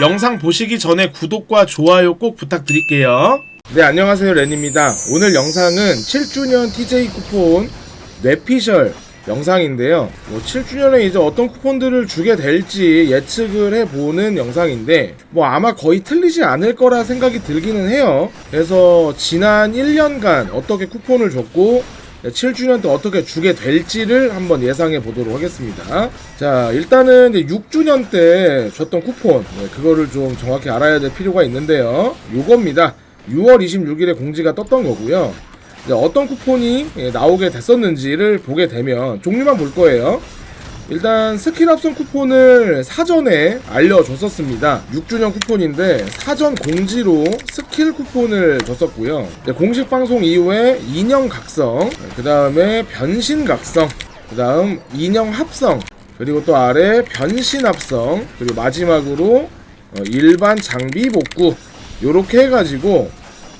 영상 보시기 전에 구독과 좋아요 꼭 부탁드릴게요. 네, 안녕하세요. 렌입니다. 오늘 영상은 7주년 TJ 쿠폰 뇌피셜 영상인데요. 뭐 7주년에 이제 어떤 쿠폰들을 주게 될지 예측을 해보는 영상인데, 뭐 아마 거의 틀리지 않을 거라 생각이 들기는 해요. 그래서 지난 1년간 어떻게 쿠폰을 줬고, 7주년 때 어떻게 주게 될지를 한번 예상해 보도록 하겠습니다. 자, 일단은 이제 6주년 때 줬던 쿠폰, 네, 그거를 좀 정확히 알아야 될 필요가 있는데요. 요겁니다. 6월 26일에 공지가 떴던 거고요. 어떤 쿠폰이 예, 나오게 됐었는지를 보게 되면 종류만 볼 거예요. 일단 스킬 합성 쿠폰을 사전에 알려줬었습니다. 6주년 쿠폰인데 사전 공지로 스킬 쿠폰을 줬었고요. 이제 공식 방송 이후에 인형 각성, 그 다음에 변신 각성, 그 다음 인형 합성, 그리고 또 아래 변신 합성, 그리고 마지막으로 어, 일반 장비 복구 요렇게 해가지고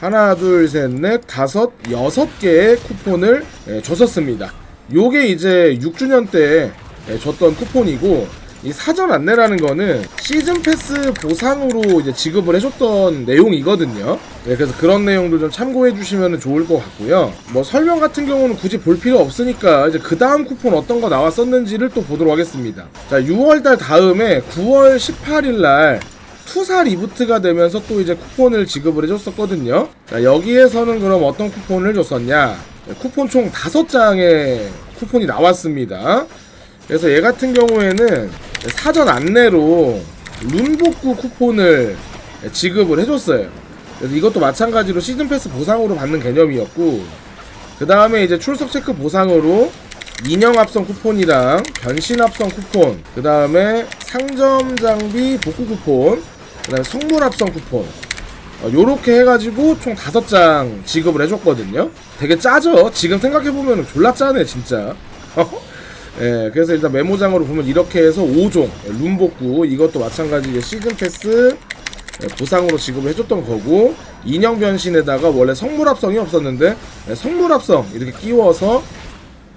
하나 둘셋넷 다섯 여섯 개의 쿠폰을 예, 줬었습니다. 요게 이제 6주년 때 예, 줬던 쿠폰이고 이 사전 안내라는 거는 시즌 패스 보상으로 이제 지급을 해줬던 내용이거든요. 네, 그래서 그런 내용도 좀 참고해 주시면 좋을 것 같고요. 뭐 설명 같은 경우는 굳이 볼 필요 없으니까 이제 그 다음 쿠폰 어떤 거 나왔었는지를 또 보도록 하겠습니다. 자, 6월달 다음에 9월 18일 날 투사 리부트가 되면서 또 이제 쿠폰을 지급을 해줬었거든요. 자, 여기에서는 그럼 어떤 쿠폰을 줬었냐? 네, 쿠폰 총 5장의 쿠폰이 나왔습니다. 그래서 얘 같은 경우에는 사전 안내로 룬복구 쿠폰을 지급을 해줬어요. 그래서 이것도 마찬가지로 시즌 패스 보상으로 받는 개념이었고, 그 다음에 이제 출석 체크 보상으로 인형 합성 쿠폰이랑 변신 합성 쿠폰, 그 다음에 상점 장비 복구 쿠폰, 그 다음에 성물 합성 쿠폰. 어, 요렇게 해가지고 총 다섯 장 지급을 해줬거든요. 되게 짜죠? 지금 생각해보면 졸라 짜네, 진짜. 예, 그래서 일단 메모장으로 보면 이렇게 해서 5종, 룸복구, 이것도 마찬가지 시즌 패스 예, 보상으로 지급을 해줬던 거고, 인형 변신에다가 원래 성물 합성이 없었는데, 예, 성물 합성 이렇게 끼워서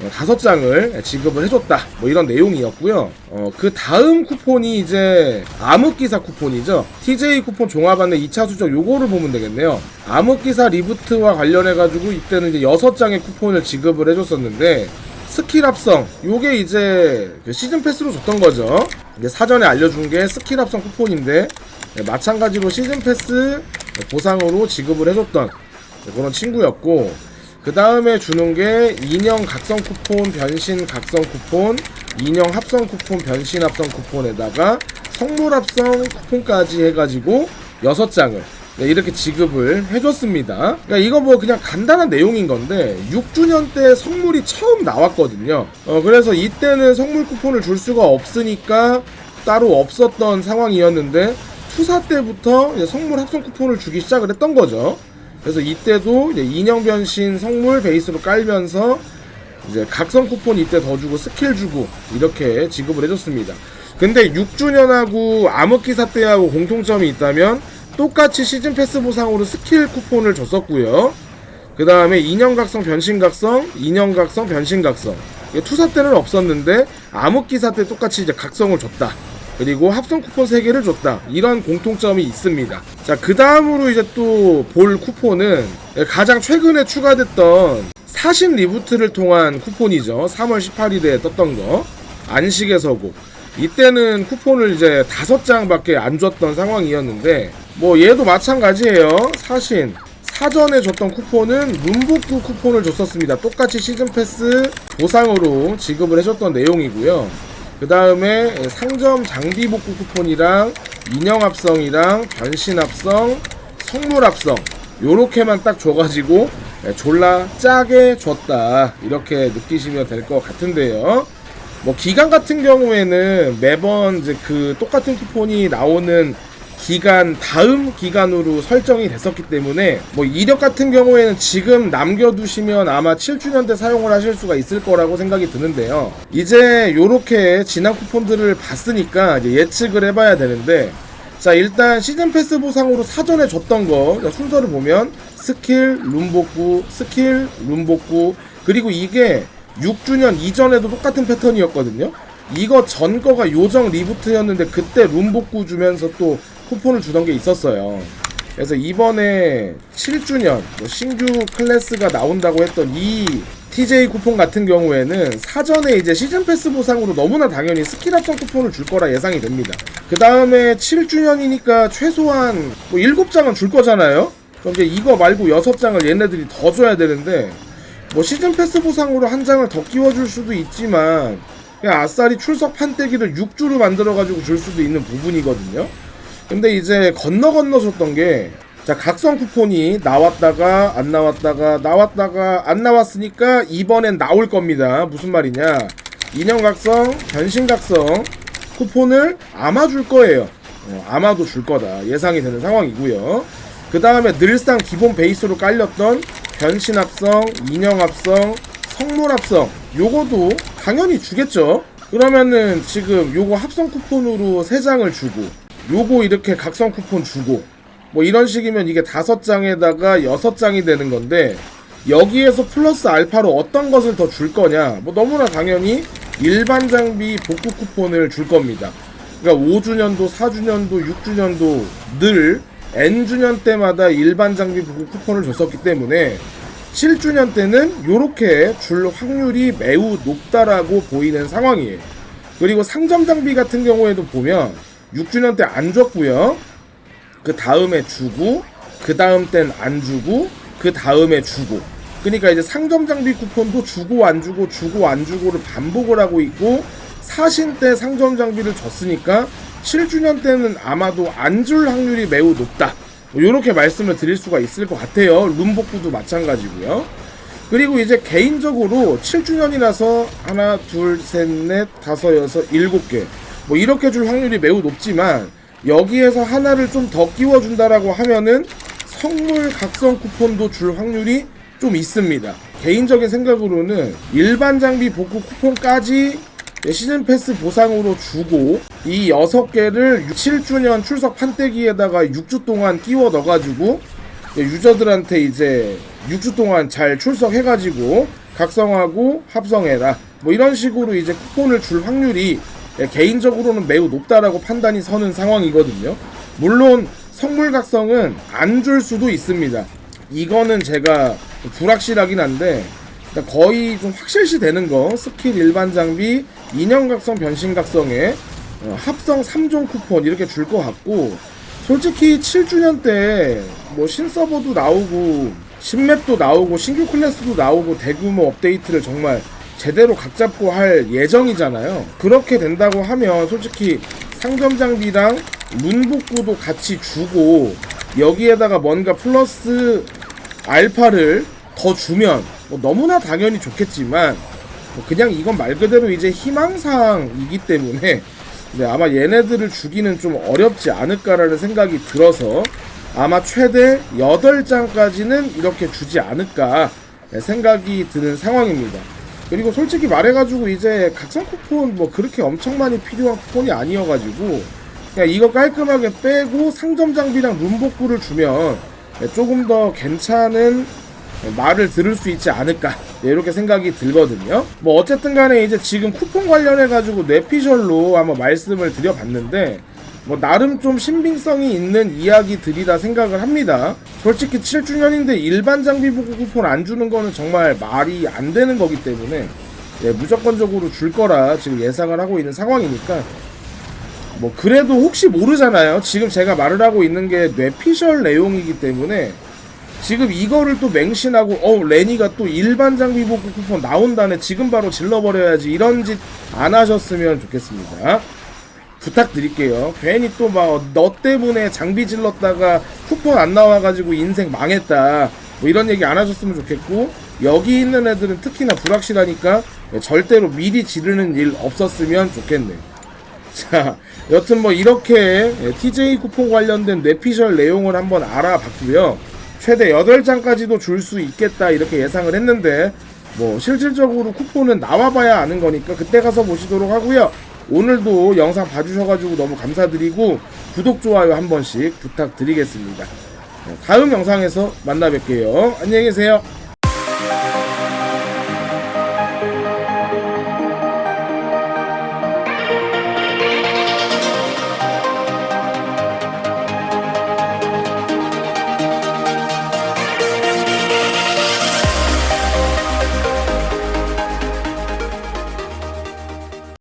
어, 다섯 장을 지급을 해줬다. 뭐 이런 내용이었고요. 어, 그 다음 쿠폰이 이제 암흑기사 쿠폰이죠. TJ 쿠폰 종합안내 2차 수정 요거를 보면 되겠네요. 암흑기사 리부트와 관련해가지고 이때는 이제 여섯 장의 쿠폰을 지급을 해줬었는데 스킬 합성 요게 이제 그 시즌 패스로 줬던 거죠. 이게 사전에 알려준 게 스킬 합성 쿠폰인데 네, 마찬가지로 시즌 패스 보상으로 지급을 해줬던 그런 친구였고 그 다음에 주는 게 인형 각성 쿠폰, 변신 각성 쿠폰, 인형 합성 쿠폰, 변신 합성 쿠폰에다가 성물 합성 쿠폰까지 해가지고 6장을 네, 이렇게 지급을 해줬습니다. 그러니까 이거 뭐 그냥 간단한 내용인 건데 6주년 때 성물이 처음 나왔거든요. 어, 그래서 이때는 성물 쿠폰을 줄 수가 없으니까 따로 없었던 상황이었는데 투사 때부터 성물 합성 쿠폰을 주기 시작을 했던 거죠. 그래서 이때도 인형 변신 성물 베이스로 깔면서 이제 각성 쿠폰 이때 더 주고 스킬 주고 이렇게 지급을 해줬습니다. 근데 6주년하고 암흑기사 때하고 공통점이 있다면 똑같이 시즌 패스 보상으로 스킬 쿠폰을 줬었고요. 그 다음에 인형 각성, 변신 각성, 인형 각성, 변신 각성. 이게 투사 때는 없었는데 암흑기사 때 똑같이 이제 각성을 줬다. 그리고 합성 쿠폰 3개를 줬다. 이런 공통점이 있습니다. 자, 그 다음으로 이제 또 볼 쿠폰은 가장 최근에 추가됐던 사신 리부트를 통한 쿠폰이죠. 3월 18일에 떴던 거. 안식의 서곡. 이때는 쿠폰을 이제 다섯 장밖에 안 줬던 상황이었는데, 뭐 얘도 마찬가지예요. 사신. 사전에 줬던 쿠폰은 문복구 쿠폰을 줬었습니다. 똑같이 시즌 패스 보상으로 지급을 해줬던 내용이고요. 그 다음에 상점 장비 복구 쿠폰이랑 인형 합성이랑 변신 합성, 성물 합성 요렇게만 딱 줘가지고 졸라 짜게 줬다 이렇게 느끼시면 될 것 같은데요. 뭐 기간 같은 경우에는 매번 이제 그 똑같은 쿠폰이 나오는 기간 다음 기간으로 설정이 됐었기 때문에 뭐 이력 같은 경우에는 지금 남겨두시면 아마 7주년 때 사용을 하실 수가 있을 거라고 생각이 드는데요. 이제 요렇게 지난 쿠폰들을 봤으니까 예측을 해봐야 되는데 자 일단 시즌 패스 보상으로 사전에 줬던 거 순서를 보면 스킬, 룸 복구, 스킬, 룸 복구 그리고 이게 6주년 이전에도 똑같은 패턴이었거든요. 이거 전 거가 요정 리부트였는데 그때 룸 복구 주면서 또 쿠폰을 주던 게 있었어요. 그래서 이번에 7주년 뭐 신규 클래스가 나온다고 했던 이 TJ 쿠폰 같은 경우에는 사전에 이제 시즌 패스 보상으로 너무나 당연히 스킬 합성 쿠폰을 줄 거라 예상이 됩니다. 그 다음에 7주년이니까 최소한 뭐 7장은 줄 거잖아요? 그럼 이제 이거 말고 6장을 얘네들이 더 줘야 되는데 뭐 시즌 패스 보상으로 한 장을 더 끼워줄 수도 있지만 그냥 아싸리 출석 판때기를 6주로 만들어가지고 줄 수도 있는 부분이거든요. 근데 이제 건너 건너 줬던 게, 자, 각성 쿠폰이 나왔다가, 안 나왔다가, 나왔다가, 안 나왔으니까, 이번엔 나올 겁니다. 무슨 말이냐. 인형 각성, 변신 각성, 쿠폰을 아마 줄 거예요. 어, 아마도 줄 거다. 예상이 되는 상황이고요. 그 다음에 늘상 기본 베이스로 깔렸던 변신 합성, 인형 합성, 성물 합성, 요거도 당연히 주겠죠. 그러면은 지금 요거 합성 쿠폰으로 3장을 주고, 요거 이렇게 각성 쿠폰 주고 뭐 이런 식이면 이게 다섯 장에다가 여섯 장이 되는 건데 여기에서 플러스 알파로 어떤 것을 더 줄 거냐? 뭐 너무나 당연히 일반 장비 복구 쿠폰을 줄 겁니다. 그러니까 5주년도 4주년도 6주년도 늘 N주년 때마다 일반 장비 복구 쿠폰을 줬었기 때문에 7주년 때는 요렇게 줄 확률이 매우 높다라고 보이는 상황이에요. 그리고 상점 장비 같은 경우에도 보면 6주년 때 안 줬고요. 그 다음에 주고 그 다음 땐 안 주고 그 다음에 주고 그러니까 이제 상점 장비 쿠폰도 주고 안 주고 주고 안 주고를 반복을 하고 있고 사신 때 상점 장비를 줬으니까 7주년 때는 아마도 안 줄 확률이 매우 높다. 이렇게 말씀을 드릴 수가 있을 것 같아요. 룸복구도 마찬가지고요. 그리고 이제 개인적으로 7주년이라서 하나, 둘, 셋, 넷, 다섯, 여섯, 일곱 개. 뭐 이렇게 줄 확률이 매우 높지만 여기에서 하나를 좀 더 끼워준다라고 하면은 성물 각성 쿠폰도 줄 확률이 좀 있습니다. 개인적인 생각으로는 일반 장비 복구 쿠폰까지 시즌 패스 보상으로 주고 이 6개를 7주년 출석 판때기에다가 6주 동안 끼워 넣어가지고 유저들한테 이제 6주 동안 잘 출석해가지고 각성하고 합성해라 뭐 이런 식으로 이제 쿠폰을 줄 확률이 예, 개인적으로는 매우 높다라고 판단이 서는 상황이거든요. 물론 성물 각성은 안 줄 수도 있습니다. 이거는 제가 불확실하긴 한데 거의 좀 확실시 되는 거 스킬 일반 장비 인형 각성 변신 각성에 어, 합성 3종 쿠폰 이렇게 줄 것 같고 솔직히 7주년 때 뭐 신서버도 나오고 신맵도 나오고 신규 클래스도 나오고 대규모 업데이트를 정말 제대로 각 잡고 할 예정이잖아요. 그렇게 된다고 하면 솔직히 상점 장비랑 문복구도 같이 주고 여기에다가 뭔가 플러스 알파를 더 주면 뭐 너무나 당연히 좋겠지만 뭐 그냥 이건 말 그대로 이제 희망사항이기 때문에 네, 아마 얘네들을 주기는 좀 어렵지 않을까라는 생각이 들어서 아마 최대 8장까지는 이렇게 주지 않을까 네, 생각이 드는 상황입니다. 그리고 솔직히 말해가지고 이제 각성 쿠폰 뭐 그렇게 엄청 많이 필요한 쿠폰이 아니어가지고 그냥 이거 깔끔하게 빼고 상점 장비랑 룸복구를 주면 네, 조금 더 괜찮은 말을 들을 수 있지 않을까 네, 이렇게 생각이 들거든요. 뭐 어쨌든 간에 이제 지금 쿠폰 관련해 가지고 뇌피셜로 한번 말씀을 드려봤는데 뭐 나름 좀 신빙성이 있는 이야기들이다 생각을 합니다. 솔직히 7주년인데 일반 장비 보고 쿠폰 안 주는 거는 정말 말이 안 되는 거기 때문에 네, 무조건적으로 줄 거라 지금 예상을 하고 있는 상황이니까 뭐 그래도 혹시 모르잖아요. 지금 제가 말을 하고 있는 게 뇌피셜 내용이기 때문에 지금 이거를 또 맹신하고 어 레니가 또 일반 장비 복구 쿠폰 나온다네 지금 바로 질러버려야지 이런 짓 안 하셨으면 좋겠습니다. 부탁드릴게요. 괜히 또 막 너 때문에 장비 질렀다가 쿠폰 안 나와가지고 인생 망했다. 뭐 이런 얘기 안 하셨으면 좋겠고 여기 있는 애들은 특히나 불확실하니까 절대로 미리 지르는 일 없었으면 좋겠네요. 자, 여튼 뭐 이렇게 TJ 쿠폰 관련된 뇌피셜 내용을 한번 알아봤고요. 최대 8장까지도 줄 수 있겠다 이렇게 예상을 했는데 뭐 실질적으로 쿠폰은 나와봐야 아는 거니까 그때 가서 보시도록 하고요. 오늘도 영상 봐주셔가지고 너무 감사드리고 구독, 좋아요 한 번씩 부탁드리겠습니다. 네, 다음 영상에서 만나 뵐게요. 안녕히 계세요.